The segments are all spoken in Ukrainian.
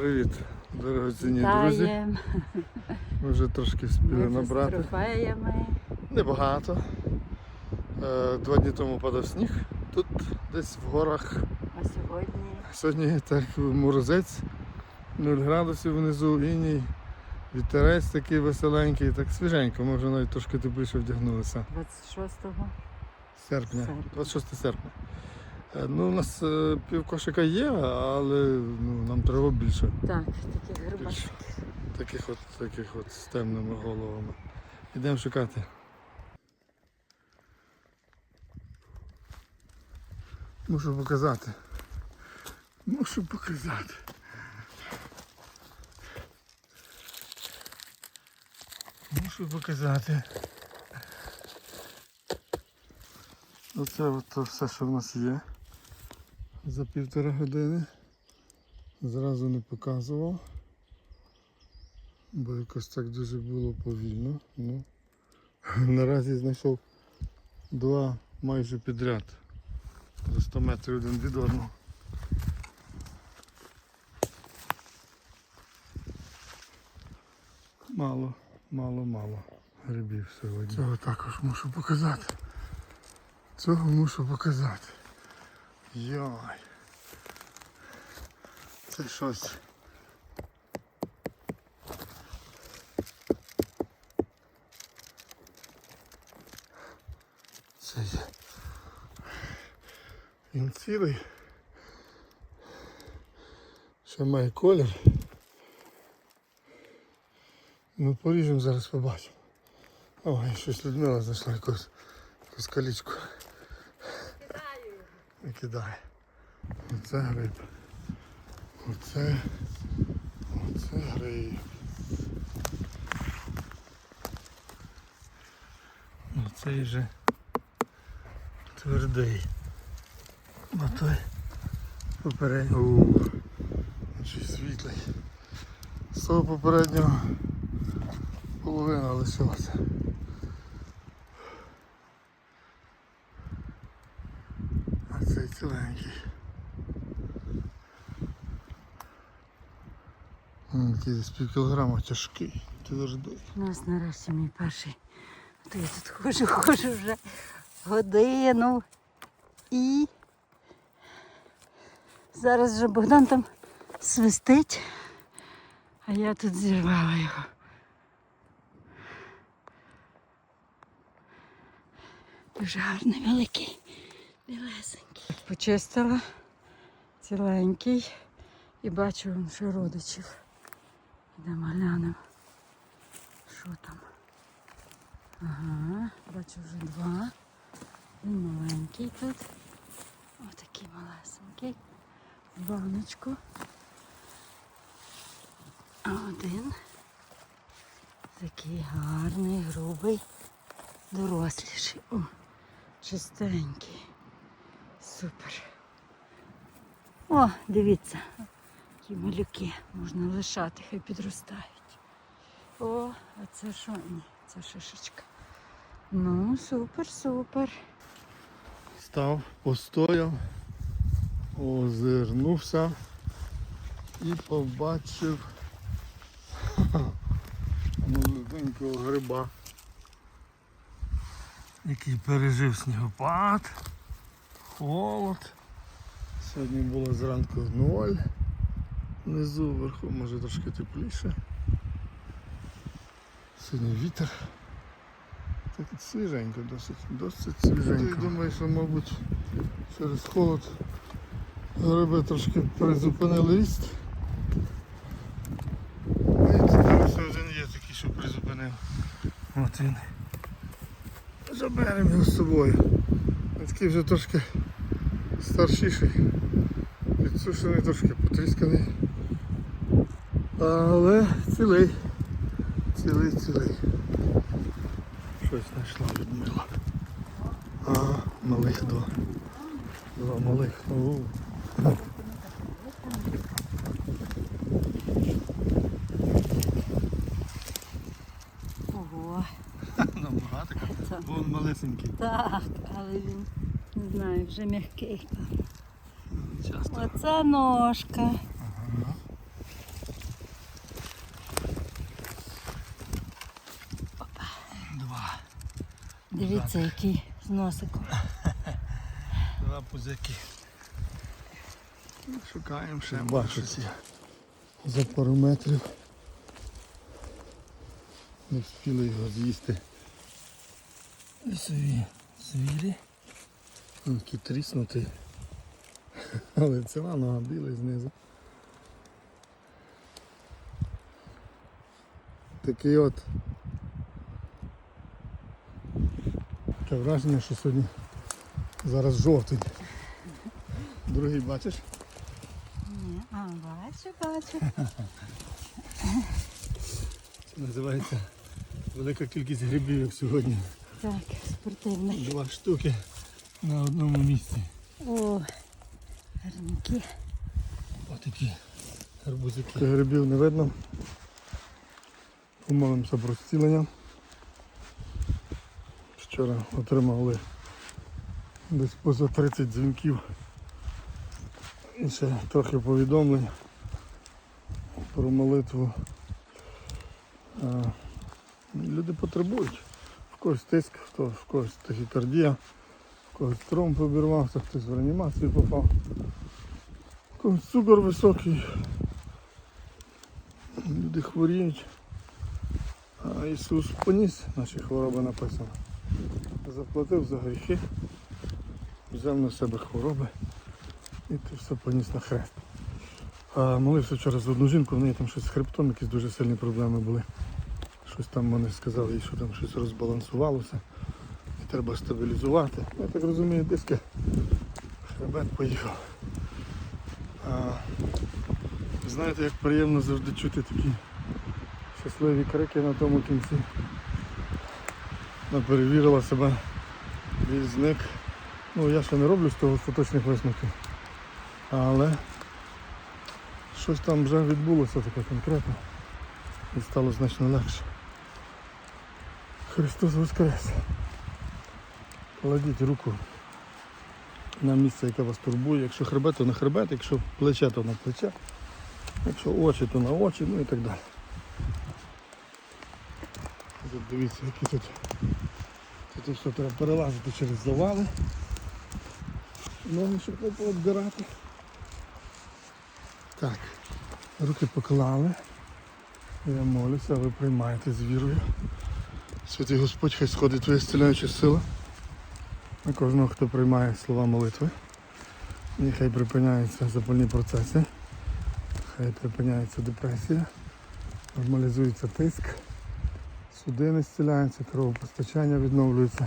Привіт, дорогоцінні друзі. Ми вже трошки з набрати. трофеями. Небагато. Е, Два дні тому падав сніг. Тут десь в горах. А сьогодні Сьогодні так морозець, 0 градусів внизу, іній, вітерець такий веселенький, так свіженько, ми вже навіть трошки тепліше вдягнулися. 26-го. Серпня, Серпня. 26 серпня. Е, Ну, у нас е, пів кошика є, але ну, нам треба більше. Так, такі грибочки. Таких от, таких от з темними головами. Йдемо шукати. Мушу показати. Мушу показати. Мушу показати. Оце от то все, що в нас є. За півтора години. Зразу не показував. Бо якось так дуже було повільно. Ну, наразі знайшов два майже підряд. За 100 метрів один від одного. Мало, мало, мало грибів сьогодні. Цього також мушу показати. Цього мушу показати. Йой. Це щось. Це. Він цілий. Ще має колір. Ну поріжемо зараз побачимо. Ой, щось Людмила знайшла якусь, якусь калічку. І кидає. Оце гриб. Оце. Оце гриб. Оцей же твердий. А той попередній. Ууу, світлий. З того попереднього половина лишилася. М, Такий десь пів кілограма тяжкий, твердий. У нас нарешті мій перший. То я тут ходжу, ходжу вже годину. І зараз вже Богдан там свистить, а я тут зірвала його. Дуже гарний, великий, білесенький. Почистила ціленький і бачу що родичів. Йдемо глянемо. Що там? Ага, бачу вже два. Він маленький тут. Отакий малесенький. Баночку. А один. Такий гарний, грубий, доросліший. О, чистенький. Супер. О, дивіться, які малюки можна лишати, хай підростають. О, а це що? Ні, це шишечка. Ну, супер, супер. Став, постояв, озирнувся і побачив молоденького гриба, який пережив снігопад, холод. Сьогодні було зранку ноль. Внизу вверху може трошки тепліше. Сьогодні вітер. Так свіженько, досить, досить свіженько. Я думаю, що, мабуть, через холод гриби трошки призупинили ріст. Зараз один є такий, що призупинив. От він. Заберемо його з собою. Такий вже трошки старшіший. Підсушений, трошки потрісканий. Але цілий. Цілий, цілий. Щось знайшла Людмила. Ага, малих два. Два малих. О. Ого. Набагато. Так. Бо він малесенький. Так, але він, знаю, вже м'який. Оце ножка. Ага. Опа. Два. Дивіться, який з носиком. Два пузяки. Шукаємо ще щось. За пару метрів. Не встигли його з'їсти. Сві, звірі. Такий тріснутий. Але ціла нога білий знизу. Такий от. Таке враження, що сьогодні зараз жовтень. Другий бачиш? Ні, а, бачу, бачу. Це називається велика кількість грибів, як сьогодні. Так, спортивний. Два штуки на одному місці. О, гарненькі. Отакі гарбузики. Грибів не видно. Помолимося про зцілення. Вчора отримали десь поза 30 дзвінків. І ще трохи повідомлень про молитву. Люди потребують. В когось тиск, в когось тахікардія, когось тромб обірвався, хтось в реанімацію попав. Цукор високий. Люди хворіють. А Ісус поніс наші хвороби написано. Заплатив за гріхи, взяв на себе хвороби і ти все поніс на хрест. А молився за одну жінку, в неї там щось з хребтом, якісь дуже сильні проблеми були. Щось там вони сказали, що там щось розбалансувалося. Треба стабілізувати. Я так розумію, диски. Хребет поїхав. А, знаєте, як приємно завжди чути такі щасливі крики на тому кінці. Вона перевірила себе, біль зник. Ну, я ще не роблю з того остаточних висновків. Але щось там вже відбулося таке конкретно. І стало значно легше. Христос Воскрес. Кладіть руку на місце, яке вас турбує. Якщо хребет, то на хребет, якщо плече, то на плече, якщо очі, то на очі, ну і так далі. Тут дивіться, які тут. Тут все треба перелазити через завали. Ноги щоб не пообдирати. Так, руки поклали. Я молюся, ви приймаєте з вірою. Святий Господь, хай сходить твоя зціляюча сила на кожного, хто приймає слова молитви. Нехай припиняються запальні процеси, хай припиняється депресія, нормалізується тиск, судини зціляються, кровопостачання відновлюється.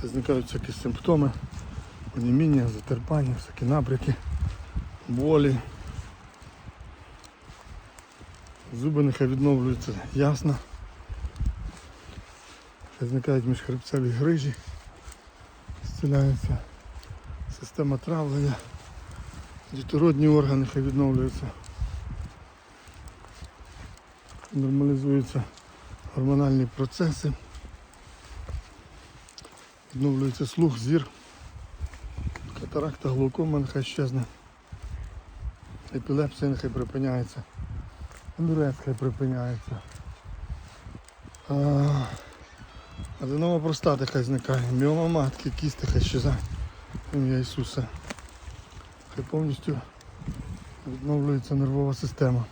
Хай зникають всякі симптоми, оніміння, затерпання, всякі набряки, болі. Зуби нехай відновлюються ясно. Зникають міжхребцеві грижі, зціляється система травлення, дітородні органи хай відновлюються. Нормалізуються гормональні процеси, відновлюється слух, зір, катаракта, глаукома нехай щезне, епілепсія нехай припиняється, анурез хай припиняється. А, Аденова простата хай зникає, міома матки, кісти хай щезає. В Ім'я Ісуса. Хай повністю відновлюється нервова система.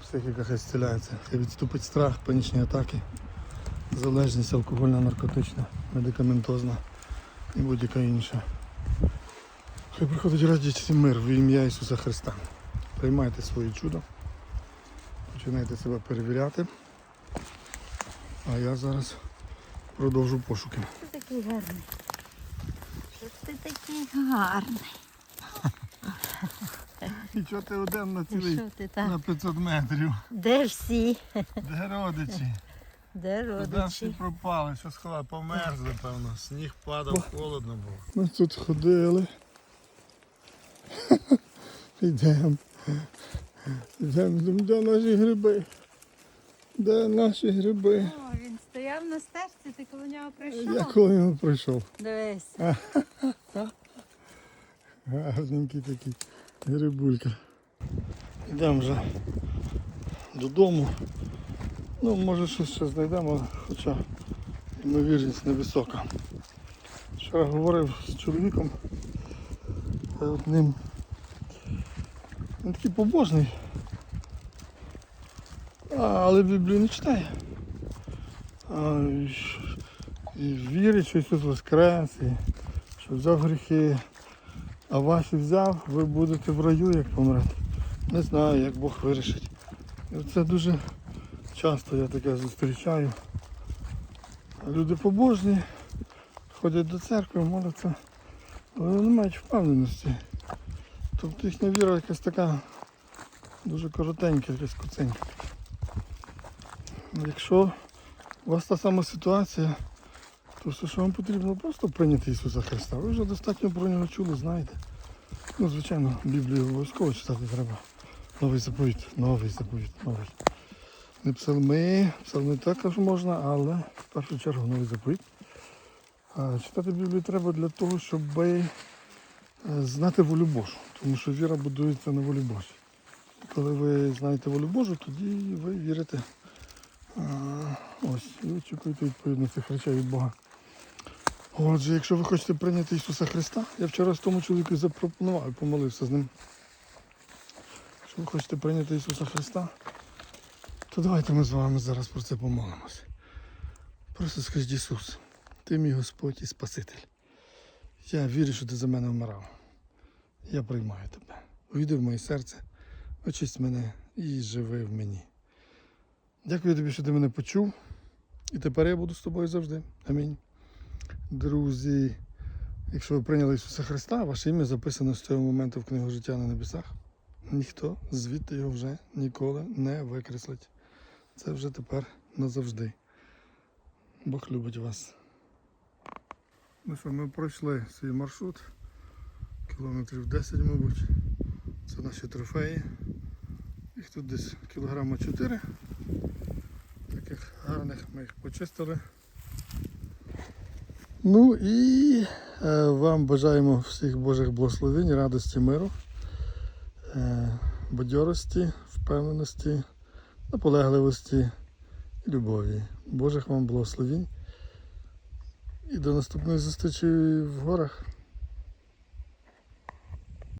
Психіка хай зціляється. Хай відступить страх, панічні атаки, залежність алкогольна, наркотична, медикаментозна і будь-яка інша. Хай приходить радість і мир в ім'я Ісуса Христа. Приймайте своє чудо, починайте себе перевіряти. А я зараз продовжу пошуки. Ти такий гарний. Що ти такий гарний? І чого ти один на що ти там? 500 метрів? Де всі? Де родичі? Де Де всі родичі? пропали? Що сховали? Померзли, певно. Сніг падав, холодно було. Ми тут ходили. Йдемо. Йдемо, де наші гриби? Де наші гриби? О, він стояв на стежці, ти коло нього прийшов. Я коли його прийшов. Дивись. Гарненький такий грибулька. Йдемо вже додому. Ну, може щось ще знайдемо, хоча ймовірність невисока. Вчора говорив з чоловіком е, одним. Він такий побожний. Але Біблію не читає. А, і, вірить, що Ісус Воскрес, і що взяв гріхи. А ваші взяв, ви будете в раю, як помрете. Не знаю, як Бог вирішить. І це дуже часто я таке зустрічаю. Люди побожні, ходять до церкви, моляться, але не мають впевненості. Тобто їхня віра якась така дуже коротенька, якась куценька. Якщо у вас та сама ситуація, то все, що вам потрібно, просто прийняти Ісуса Христа. Ви вже достатньо про нього чули, знаєте. Ну, звичайно, Біблію обов'язково читати треба. Новий заповіт, новий заповіт, новий. Не псалми, псалми також можна, але в першу чергу новий заповіт. Читати Біблію треба для того, щоб е, знати волю Божу. Тому що віра будується на волі Божій. Коли ви знаєте волю Божу, тоді ви вірите. Ось, і очікуєте відповідно цих речей від Бога. Отже, якщо ви хочете прийняти Ісуса Христа, я вчора з тому чоловіку запропонував і помолився з ним. Якщо ви хочете прийняти Ісуса Христа, то давайте ми з вами зараз про це помолимося. Просто скажіть Ісус, ти мій Господь і Спаситель. Я вірю, що ти за мене вмирав. Я приймаю тебе. Увійди в моє серце, очисть мене і живи в мені. Дякую тобі, що ти мене почув. І тепер я буду з тобою завжди. Амінь. Друзі, якщо ви прийняли Ісуса Христа, ваше ім'я записано з цього моменту в книгу життя на небесах. Ніхто звідти його вже ніколи не викреслить. Це вже тепер назавжди. Бог любить вас. Ну що, ми пройшли свій маршрут. Кілометрів 10, мабуть. Це наші трофеї. Їх тут десь кілограма 4. Гарних ми їх почистили. Ну і е, вам бажаємо всіх Божих благословень, радості, миру, е, бадьорості, впевненості, наполегливості і любові. Божих вам благословень. І до наступної зустрічі в горах.